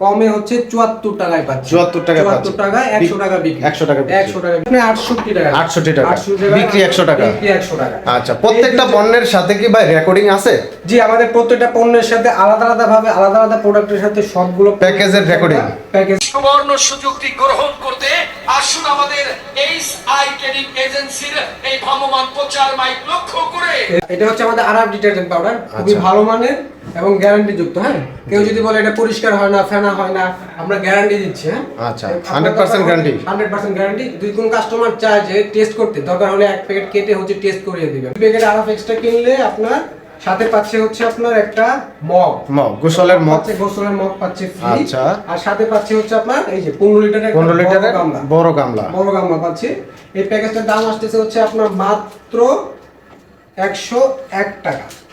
কমে হচ্ছে চুয়াত্তর টাকায় পাচ্ছি 74 টাকায় চুয়াত্তর টাকা একশো টাকা বিক্রি। 100 টাকা একশো টাকা মানে আটষট্টি টাকা। 68 টাকা। 68 বিক্রি 100 টাকা। বিক্রি একশো টাকা। আচ্ছা প্রত্যেকটা পণ্যের সাথে কি ভাই রেকর্ডিং আছে? জি আমাদের প্রত্যেকটা পণ্যের সাথে আলাদা আলাদা ভাবে আলাদা আলাদা প্রোডাক্টের সাথে সবগুলো প্যাকেজের recording। প্যাকেজ সুবর্ণ সুযোগটি গ্রহণ করতে আসুন আমাদের এইচ আই ট্রেডিং এজেন্সির এই ভ্রাম্যমান প্রচার মাইক লক্ষ্য করে। এটা হচ্ছে আমাদের আরব ডিটারজেন্ট পাউডার খুবই আচ্ছা। ভালো মানের এবং গ্যারান্টি যুক্ত হ্যাঁ? কেউ যদি বলে এটা পরিষ্কার হয় না ফেনা হয় না আমরা গ্যারান্টি দিচ্ছি হ্যাঁ? আচ্ছা, 100% guarantee? হান্ড্রেড পার্সেন্ট গ্যারান্টি যদি কোনো কাস্টমার চায় যে টেস্ট করতে দরকার হলে এক প্যাকেট কেটে হচ্ছে টেস্ট করিয়ে দিবেন। প্যাকেট আরব এক্সট্রা কিনলে আপনার সাথে পাচ্ছে হচ্ছে আপনার একটা মগ। মগ গোসলের মগ। পাচ্ছে গোসলের মগ পাচ্ছে ফ্রি আচ্ছা। আর সাথে পাচ্ছে হচ্ছে আপনার এই যে পনেরো লিটারের একটা 15 লিটারের। বড় গামলা। বড় গামলা পাচ্ছে। এই প্যাকেজটার দাম আসতেছে হচ্ছে আপনার মাত্র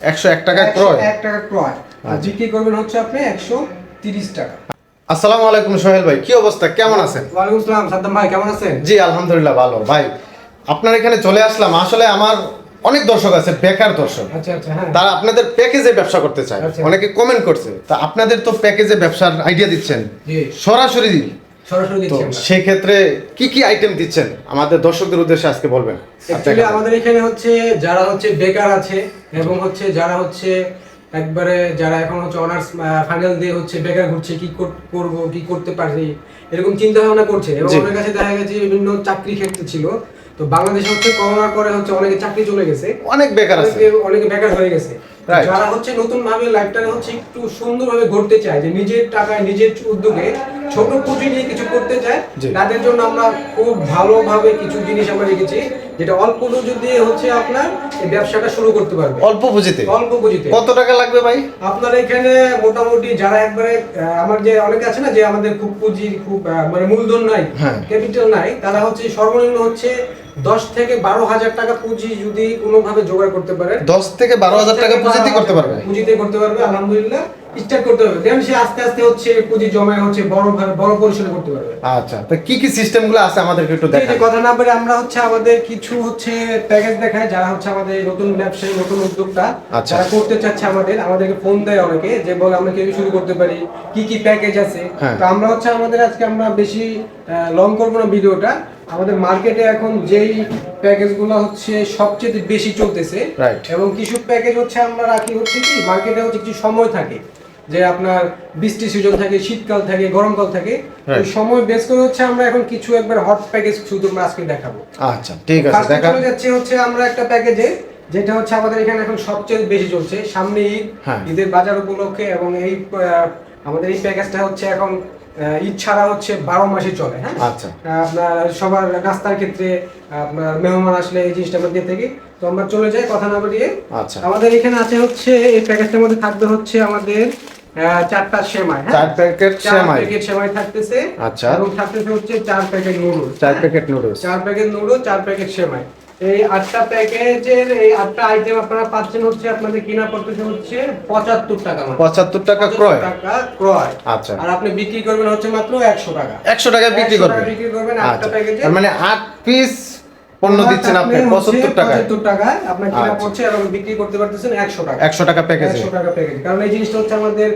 একশো এক টাকা 101 টাকায় ক্রয়? এক টাকা ক্রয়। আর আচ্ছা। বিক্রি করবেন হচ্ছে আপনি একশো তিরিশ টাকা। আসসালামু আলাইকুম সোহেল ভাই কি অবস্থা? কেমন আছেন? ওয়ালাইকুম আসসালাম সাদ্দাম ভাই কেমন আছেন? জি আলহামদুলিল্লাহ ভালো। ভাই আপনার এখানে চলে আসলাম। আসলে আমার অনেক দর্শক আছে বেকার দর্শক। আচ্ছা আচ্ছা হ্যাঁ। তারা আপনাদের প্যাকেজে ব্যবসা করতে চায়। অনেকে কমেন্ট করছে। তা আপনাদের তো প্যাকেজে ব্যবসার আইডিয়া দিচ্ছেন। সরাসরি সরাসরি দিচ্ছি আমরা। সেই কি কি আইটেম দিচ্ছেন? আমাদের দর্শকদের উদ্দেশ্যে আজকে বলবেন। অ্যাকচুয়ালি আমাদের এখানে হচ্ছে যারা হচ্ছে বেকার আছে এবং হচ্ছে যারা হচ্ছে একবারে যারা এখন হচ্ছে অনার্স ফাইনাল দিয়ে হচ্ছে বেকার ঘুরছে কি কর- করব কি করতে পারি এরকম চিন্তা ভাবনা করছে। এবং। অনেক কাছে দেখা গেছে বিভিন্ন চাকরি ক্ষেত্রে ছিল। তো বাংলাদেশে হচ্ছে করোনার পরে হচ্ছে অনেকে চাকরি চলে গেছে। অনেক বেকার আছে। অনেকে বেকার হয়ে গেছে. যারা হচ্ছে নতুন ভাবে লাইফটাকে হচ্ছে একটু সুন্দরভাবে গড়তে চায় যে নিজের টাকায় নিজের উদ্যোগে ছোট পুঁজি নিয়ে কিছু করতে চায়। তাদের জন্য আমরা খুব ভালোভাবে কিছু জিনিস আমরা রেখেছি যেটা অল্প পুঁজি দিয়ে হচ্ছে আপনার এই ব্যবসাটা শুরু করতে পারবে। অল্প পুঁজিতে? অল্প পুঁজিতে। কত টাকা লাগবে ভাই? আপনার এখানে মোটামুটি যারা একবারে আমার যে অনেকে আছে না যে আমাদের খুব পুঁজি খুব মানে মূলধন নাই। ক্যাপিটাল নাই তারা হচ্ছে সর্বনিম্ন হচ্ছে দশ থেকে বারো হাজার টাকা পুঁজি যদি কোনোভাবে জোগাড় করতে পারে দশ থেকে বারো হাজার টাকা পুঁজিতে করতে পারবে। পুঁজিতে করতে পারবে আলহামদুলিল্লাহ স্টার্ট করতে দেন সে আস্তে আস্তে হচ্ছে পুঁজি জমায় হচ্ছে বড় বড় পরিসরে করতে পারবে। আচ্ছা তো কি কি সিস্টেমগুলো আছে আমাদেরকে একটু এই কথা না বলে আমরা হচ্ছে আমাদের কিছু হচ্ছে প্যাকেজ দেখাই যারা হচ্ছে আমাদের নতুন ব্যবসায়ী নতুন উদ্যোক্তা আচ্ছা। যারা করতে চাচ্ছে আমাদের আমাদেরকে ফোন দেয় অনেকে যে বলে আমরা কেউ শুরু করতে পারি? কি কি প্যাকেজ আছে? হ্যাঁ। তো আমরা হচ্ছে আমাদের আজকে আমরা বেশি লং করব না ভিডিওটা। আমাদের মার্কেটে এখন যেই প্যাকেজগুলো হচ্ছে সবচেয়ে বেশি চলতেছে এবং কিছু প্যাকেজ হচ্ছে আমরা রাখি হচ্ছে কি মার্কেটে হচ্ছে কিছু সময় থাকে। যে আপনার বৃষ্টি সিজন থাকে শীতকাল থাকে গরমকাল থাকে সময় বেস করে হচ্ছে আমরা এখন কিছু একবার হট প্যাকেজ শুধু আজকে দেখাবো। আচ্ছা ঠিক আছে দেখা যাচ্ছে হচ্ছে আমরা একটা প্যাকেজে যেটা হচ্ছে আমাদের এখানে এখন সবচেয়ে বেশি চলছে সামনে ঈদ হ্যাঁ। ঈদের বাজার উপলক্ষে এবং এই আমাদের এই প্যাকেজটা হচ্ছে এখন ঈদ ছাড়া হচ্ছে বারো মাসে চলে হ্যাঁ? আচ্ছা। আপনার সবার নাস্তার ক্ষেত্রে আপনার মেহমান আসলে এই জিনিসটা আমরা দিয়ে থাকি। তো আমরা চলে যাই কথা না বাড়িয়ে। আচ্ছা। আমাদের এখানে আছে হচ্ছে এই প্যাকেজটার মধ্যে থাকবে হচ্ছে আমাদের চারটা সেমাই হ্যাঁ? চার প্যাকেট সেমাই। প্যাকেট সেমাই থাকতেছে। আচ্ছা। এবং থাকতেছে হচ্ছে চার প্যাকেট নুডলস চার প্যাকেট নুডলস। চার প্যাকেট নুডলস চার প্যাকেট সেমাই। এই আটটা প্যাকেজের এই আটটা আইটেম আপনারা পাচ্ছেন হচ্ছে আপনাদের কিনা পড়তেছে হচ্ছে পঁচাত্তর টাকা মাত্র। পঁচাত্তর টাকা ক্রয়? টাকা ক্রয়। আচ্ছা। আর আপনি বিক্রি করবেন হচ্ছে মাত্র একশো টাকা। একশো টাকায় বিক্রি করবেন। বিক্রি করবেন আটটা আচ্ছা। প্যাকেজে মানে আট পিস পণ্য দিচ্ছেন আপনি পঁচাত্তর টাকায়? পঁচাত্তর টাকায় আপনার কিনা আচ্ছা। পড়ছে এবং বিক্রি করতে পারতেছেন একশো টাকা। একশো টাকা প্যাকেজে। একশো টাকা প্যাকেজ। কারণ এই জিনিসটা হচ্ছে আমাদের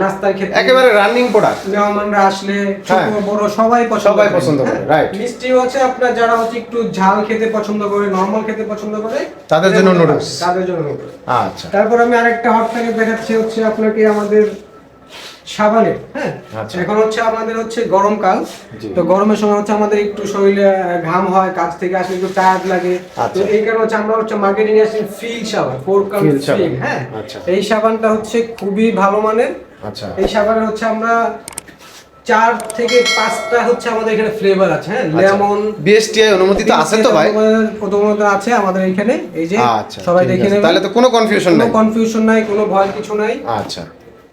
নাস্তার ক্ষেত্রে একেবারে রানিং প্রোডাক্ট মেহমানরা আসলে ছোট হ্যাঁ। বড় সবাই পছন্দ সবাই পছন্দ করে, রাইট. মিষ্টি হচ্ছে আপনার যারা হচ্ছে একটু ঝাল খেতে পছন্দ করে নরমাল খেতে পছন্দ করে তাদের জন্য নুডলস তাদের জন্য নুডলস আচ্ছা। তারপর আমি আরেকটা হট প্যাকেট দেখাচ্ছি হচ্ছে আপনাকে আমাদের সাবানের হ্যাঁ? আচ্ছা। এখন হচ্ছে আমাদের হচ্ছে গরমকাল। তো গরমের সময় হচ্ছে আমাদের একটু শরীরে ঘাম হয় কাজ থেকে আসলে একটু টায়ার্ড লাগে। আচ্ছা। তো এই কারণে হচ্ছে আমরা হচ্ছে মার্কেটিং আসছি ফিল সাবান ফোর কাল ফিল হ্যাঁ? আচ্ছা। এই সাবানটা হচ্ছে খুবই ভালো মানের। আচ্ছা। এই সাবানে হচ্ছে আমরা চার থেকে পাঁচটা হচ্ছে আমাদের এখানে ফ্লেভার আছে হ্যাঁ? লেমন বিএসটিআই অনুমোদিত আছে তো ভাই? প্রথমত আছে আমাদের এখানে। এই যে সবাই দেখে। নেবেন। তাহলে তো কোনো কনফিউশন কোনো নাই। কনফিউশন নাই কোনো ভয় কিছু নাই। আচ্ছা।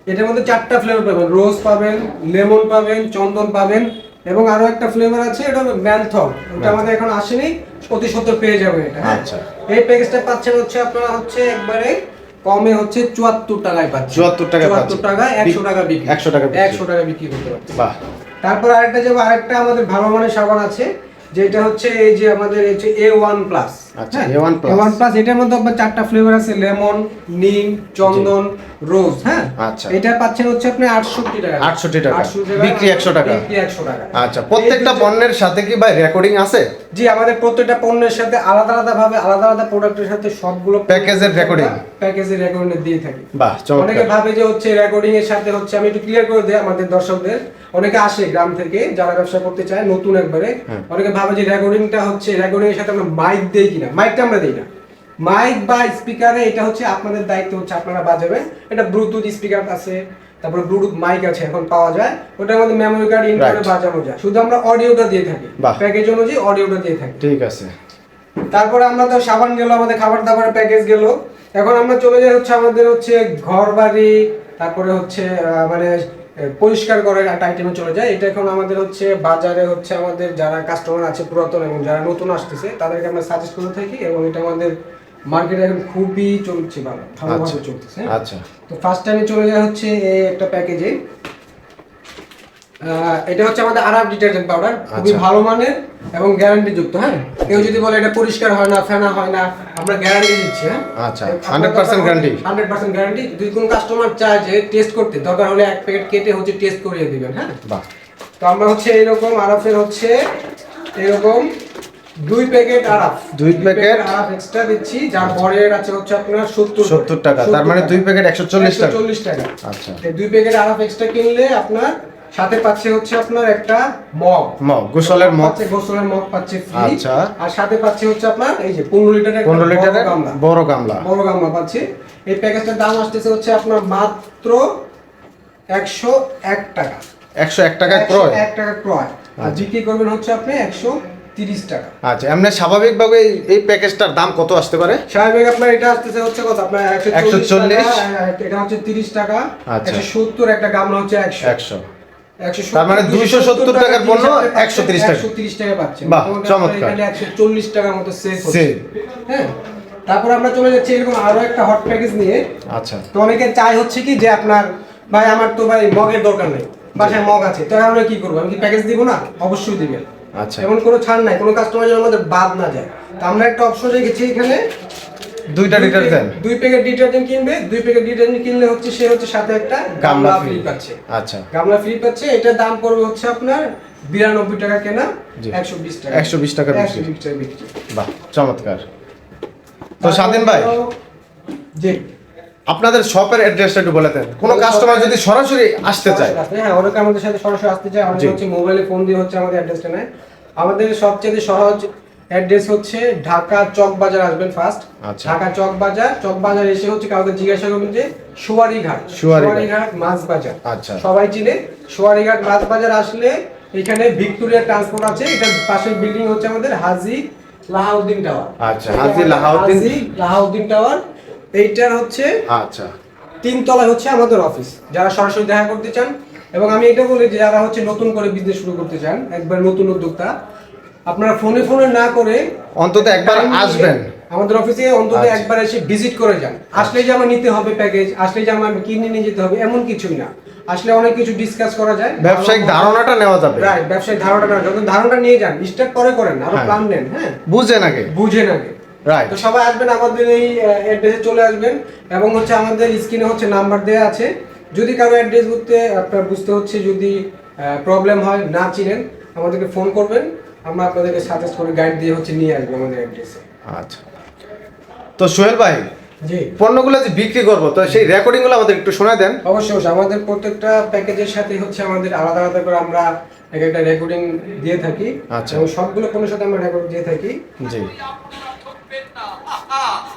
এটার মধ্যে চারটা ফ্লেভার পাবেন। রোজ পাবেন লেমন পাবেন চন্দন পাবেন এবং আরও একটা ফ্লেভার আছে এটা হলো ম্যানথল ওটা আমাদের এখন আসেনি অতি সত্তর পেয়ে যাবেন এটা হ্যাঁ? আচ্ছা। এই প্যাকেজটা পাচ্ছেন হচ্ছে আপনারা হচ্ছে একবারে কমে হচ্ছে চুয়াত্তর টাকায় পাচ্ছেন। 74 টাকায় চুয়াত্তর। টাকা একশো টাকা বিক্রি। 100 টাকা। একশো টাকা বিক্রি করতে পারছেন। বাহ। তারপর আরেকটা যে আরেকটা আমাদের ভালো মানের সাবান আছে যেটা হচ্ছে এই যে আমাদের হচ্ছে এ ওয়ান প্লাস আচ্ছা, A1 plus। ওয়ান প্লাস এটার মধ্যে আপনার চারটা ফ্লেভার আছে লেমন নিম চন্দন রোজ হ্যাঁ আচ্ছা। এটা পাচ্ছেন হচ্ছে আপনি আটষট্টি টাকা 68 টাকা। বিক্রি 100 টাকা। বিক্রি একশো টাকা আচ্ছা প্রত্যেকটা পণ্যের সাথে কি ভাই রেকর্ডিং আছে জি আমাদের প্রত্যেকটা পণ্যের সাথে আলাদা আলাদা ভাবে আলাদা আলাদা প্রোডাক্টের সাথে সবগুলো প্যাকেজের। প্যাকেজের রেকর্ডিং দিয়ে থাকি বাহ অনেকে ভাবে যে হচ্ছে রেকর্ডিং এর সাথে হচ্ছে আমি একটু ক্লিয়ার করে দিই আমাদের দর্শকদের অনেকে আসে গ্রাম থেকে যারা ব্যবসা করতে চায় নতুন একবারে হ্যাঁ। অনেকে ভাবে যে রেকর্ডিংটা হচ্ছে রেকর্ডিং এর সাথে আমরা মাইক দেই কিনা মাইকটা আমরা দেই না। মাইক বা স্পিকারে এটা হচ্ছে আপনাদের দায়িত্ব হচ্ছে আপনারা বাজাবেন। এটা ব্লুটুথ স্পিকার আছে তারপরে ব্লুটুথ মাইক আছে এখন পাওয়া যায়। ওটার মধ্যে মেমোরি কার্ড ইন করে বাজানো যায়। শুধু আমরা অডিওটা দিয়ে থাকি। প্যাকেজ অনুযায়ী অডিওটা দিয়ে থাকি। ঠিক আছে। তারপরে আমরা তো সাবান গেল আমাদের খাবার দাবারের প্যাকেজ গেল। এখন আমরা চলে যাই হচ্ছে আমাদের হচ্ছে ঘর বাড়ি তারপরে হচ্ছে মানে পরিষ্কার করার একটা আইটেমে চলে যায়। এটা এখন আমাদের হচ্ছে বাজারে হচ্ছে আমাদের যারা কাস্টমার আছে পুরাতন এবং যারা নতুন আসতেছে তাদেরকে আমরা সাজেস্ট করে থাকি এবং এটা আমাদের মার্কেটে এখন খুবই চলছে ভালো ভালোভাবে আচ্ছা। চলতেছে। আচ্ছা। তো ফার্স্ট টাইমে চলে যায় হচ্ছে এই একটা প্যাকেজে এটা হচ্ছে আমাদের আরাব ডিটারজেন্ট পাউডার খুবই আচ্ছা। ভালো মানের এবং গ্যারান্টি যুক্ত হ্যাঁ? কেউ যদি বলে এটা পরিষ্কার হয় না ফেনা হয় না আমরা গ্যারান্টি দিচ্ছি হ্যাঁ? আচ্ছা, 100% guarantee? হান্ড্রেড পার্সেন্ট গ্যারান্টি যদি কোনো কাস্টমার চায় যে টেস্ট করতে দরকার হলে এক প্যাকেট কেটে হচ্ছে টেস্ট করিয়ে দিবেন হ্যাঁ? বাহ। তো আমরা হচ্ছে এরকম আরাফের হচ্ছে এরকম দুই প্যাকেট আরাফ দুই প্যাকেট আরাফ এক্সট্রা দিচ্ছি যার বরের আছে হচ্ছে আপনার সত্তর 70 টাকা তার মানে দুই প্যাকেট 140 টাকা। চল্লিশ টাকা। আচ্ছা। এই দুই প্যাকেট আরাফ এক্সট্রা কিনলে আপনার সাথে পাচ্ছে হচ্ছে আপনার একটা মগ। মগ গোসলের মগ। পাচ্ছে গোসলের মগ পাচ্ছে ফ্রি আচ্ছা। আর সাথে পাচ্ছে হচ্ছে আপনার এই যে পনেরো লিটারের 15 লিটারের বড় গামলা। বড় গামলা পাচ্ছে। এই প্যাকেজটার দাম আসতেছে হচ্ছে আপনার মাত্র একশো এক টাকা। 101 টাকায় ক্রয়? এক টাকা ক্রয়। আর আচ্ছা। বিক্রি করবেন হচ্ছে আপনি একশো তিরিশ টাকা। আচ্ছা এমনি স্বাভাবিকভাবে এই- প্যাকেজটার দাম কত আসতে পারে? স্বাভাবিক আপনার এটা আসতেছে হচ্ছে কত? আপনার একশো 140 চল্লিশ। এটা হচ্ছে তিরিশ টাকা। আচ্ছা। একশো সত্তর একটা গামলা হচ্ছে একশো। 100 একশো। তার মানে 270 টাকার পণ্য 130 টাকা। একশো তিরিশ টাকা। পাচ্ছেন বাহ, চমৎকার। একশো চল্লিশ টাকার মতো সেভ। হ্যাঁ? তারপর আমরা চলে যাচ্ছি এরকম আরও একটা হট প্যাকেজ নিয়ে। আচ্ছা। তো অনেকে চাই হচ্ছে কি যে আপনার ভাই আমার তো ভাই মগের দরকার নেই। বাসায় মগ আছে। তো আমরা কি করব? আমি কি প্যাকেজ দিব না? অবশ্যই দিবেন আচ্ছা। এমন কোনো ছাড় নাই। কোনো কাস্টমার যেন আমাদের বাদ না যায়। তো আমরা একটা অপশন রেখেছি এখানে। দুইটা ডিটারজেন্ট দুই প্যাকেট ডিটারজেন্ট কিনবে দুই প্যাকেট ডিটারজেন্ট কিনলে হচ্ছে সে হচ্ছে সাথে একটা গামলা ফ্রি পাচ্ছে। আচ্ছা। গামলা ফ্রি পাচ্ছে এটার দাম পড়বে হচ্ছে আপনার বিরানব্বই টাকা কেনা একশো বিশ টাকা। 120 টাকা বিক্রি। একশো বিশ টাকা বিক্রি। বাহ চমৎকার। তো স্বাধীন ভাই। জি। আপনাদের শপের অ্যাড্রেসটা একটু বলে দেন। কোনো কাস্টমার যদি সরাসরি আসতে চায়। হ্যাঁ অনেকে আমাদের সাথে সরাসরি আসতে চায় আমাদের হচ্ছে মোবাইলে ফোন দিয়ে হচ্ছে আমাদের অ্যাড্রেসটা নেয়। আমাদের সবচেয়ে সহজ অ্যাড্রেস হচ্ছে ঢাকা চক বাজার আসবেন ফার্স্ট আচ্ছা। ঢাকা চক বাজার চক বাজার এসে হচ্ছে কাউকে জিজ্ঞাসা করবেন যে সুয়ারি ঘাট সুয়ারি ঘাট। মাছ বাজার আচ্ছা। সবাই চিনে সুয়ারি ঘাট মাছ বাজার আসলে এখানে ভিক্টোরিয়া ট্রান্সপোর্ট আছে এটার পাশের বিল্ডিং হচ্ছে আমাদের হাজি লাহাউদ্দিন টাওয়ার আচ্ছা, হাজী লাহাউদ্দিন- লাহাউদ্দিন টাওয়ার এইটার হচ্ছে আচ্ছা। তিনতলায় হচ্ছে আমাদের অফিস যারা সরাসরি দেখা করতে চান এবং আমি এটা বলি যে যারা হচ্ছে নতুন করে বিজনেস শুরু করতে চান একবার নতুন উদ্যোক্তা আপনারা ফোনে ফোনে না করে অন্তত একবার আসবেন। আমাদের অফিসে অন্তত আচ্ছা। একবার এসে ভিজিট করে যান। আসলে যে আমার নিতে হবে প্যাকেজ আসলে যে আমার কিনে নিয়ে যেতে হবে এমন কিছুই না। আসলে অনেক কিছু ডিসকাস করা যায়। ব্যবসায়িক ধারণাটা নেওয়া যাবে। রাইট ব্যবসায়িক ধারণাটা যখন ধারণাটা নিয়ে যান স্টার্ট পরে করেন আরও। প্ল্যান নেন হ্যাঁ? বুঝেন আগে। বুঝেন আগে। রাইট তো সবাই আসবেন আমাদের এই অ্যাড্রেসে চলে আসবেন। এবং হচ্ছে আমাদের স্ক্রিনে হচ্ছে নাম্বার দেওয়া আছে। যদি কারও অ্যাড্রেস বুঝতে আপনার বুঝতে হচ্ছে যদি প্রবলেম হয় না চিনেন আমাদেরকে ফোন করবেন। আমরা আপনাদেরকে সাজেস্ট করে গাইড দিয়ে হচ্ছে নিয়ে আসব আমাদের অ্যাড্রেসে আচ্ছা। তো সোহেল ভাই জি। পণ্যগুলো যে বিক্রি করব তো সেই রেকর্ডিংগুলো আমাদের একটু শোনায় দেন। অবশ্যই অবশ্যই। আমাদের প্রত্যেকটা প্যাকেজের সাথে হচ্ছে আমাদের আলাদা আলাদা করে আমরা এক একটা রেকর্ডিং দিয়ে থাকি আচ্ছা। এবং সবগুলো পণ্যের সাথে আমরা রেকর্ড দিয়ে থাকি। জি।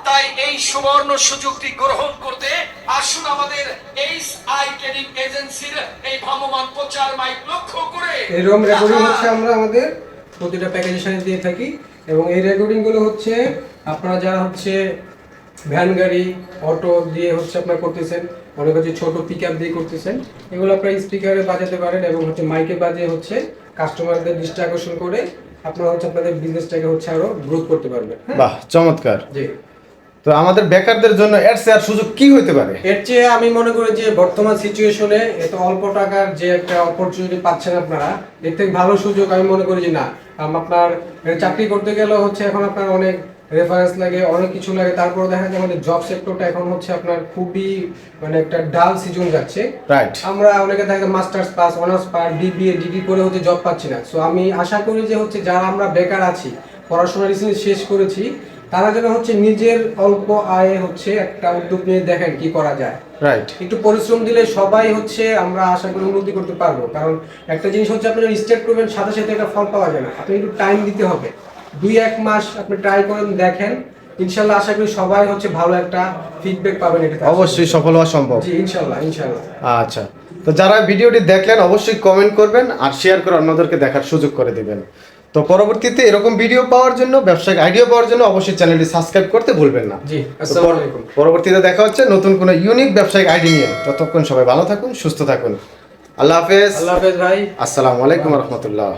তাই এই সুবর্ণ সুযোগটি গ্রহণ করতে আসুন আমাদের এইচ আই ট্রেনিং এজেন্সির এই ভ্রাম্যমান প্রচার মাইক লক্ষ্য করে। এরকম রেকর্ডিং হচ্ছে আমরা আমাদের প্রতিটা প্যাকেজের সাথে দিয়ে থাকি। এবং এই রেকর্ডিংগুলো হচ্ছে আপনারা যারা হচ্ছে ভ্যান গাড়ি অটো দিয়ে হচ্ছে আপনারা করতেছেন অনেক হচ্ছে ছোট পিক আপ দিয়ে করতেছেন এগুলো আপনারা স্পিকারে বাজাতে পারেন এবং হচ্ছে মাইকে বাজিয়ে হচ্ছে কাস্টমারদের দৃষ্টি আকর্ষণ করে আপনারা হচ্ছে আপনাদের বিজনেসটাকে হচ্ছে আরও গ্রোথ করতে পারবেন। হ্যাঁ? বাহ চমৎকার। জি। তো আমাদের বেকারদের জন্য এর চেয়ে সুযোগ কি হতে পারে? এর চেয়ে আমি মনে করি যে বর্তমান সিচুয়েশনে এত অল্প টাকার যে একটা অপরচুনিটি পাচ্ছেন আপনারা এর থেকে ভালো সুযোগ আমি মনে করি যে না। কারণ আপনার চাকরি করতে গেলেও হচ্ছে এখন আপনার অনেক রেফারেন্স লাগে অনেক কিছু লাগে। তারপরে দেখা যায় আমাদের জব সেক্টরটা এখন হচ্ছে আপনার খুবই মানে একটা ডাল সিজন যাচ্ছে। রাইট আমরা অনেকে দেখা যায় masters pass honours pass BBA degree করে হচ্ছে জব পাচ্ছি না। সো আমি আশা করি যে হচ্ছে যারা আমরা বেকার আছি পড়াশোনা রিসেন্টলি শেষ করেছি তারা যেন হচ্ছে নিজের অল্প আয়ে হচ্ছে একটা উদ্যোগ নিয়ে দেখেন কি করা যায়। রাইট একটু পরিশ্রম দিলে সবাই হচ্ছে আমরা আশা করি উন্নতি করতে পারব। কারণ একটা জিনিস হচ্ছে আপনি স্টার্ট করবেন সাথে সাথে একটা ফল পাওয়া যায় না আপনি একটু টাইম দিতে হবে। দুই এক মাস আপনি ট্রাই করেন দেখেন। ইনশাল্লাহ আশা করি সবাই হচ্ছে ভালো একটা ফিডব্যাক পাবেন এটা অবশ্যই সফল হওয়া সম্ভব। জি ইনশাল্লাহ ইনশাল্লাহ। আচ্ছা। তো যারা ভিডিওটি দেখলেন অবশ্যই কমেন্ট করবেন আর শেয়ার করে অন্যদেরকে দেখার সুযোগ করে দিবেন। তো পরবর্তীতে এরকম ভিডিও পাওয়ার জন্য ব্যবসায়িক আইডিয়া পাওয়ার জন্য অবশ্যই চ্যানেলটি সাবস্ক্রাইব করতে ভুলবেন না। জি আসসালামু আলাইকুম। পরবর্তীতে দেখা হচ্ছে নতুন কোনো ইউনিক ব্যবসায়িক আইডিয়া নিয়ে। ততক্ষণ সবাই ভালো থাকুন সুস্থ থাকুন। আল্লাহ হাফেজ। আল্লাহ হাফেজ ভাই। আসসালামু আলাইকুম রহমতুল্লাহ।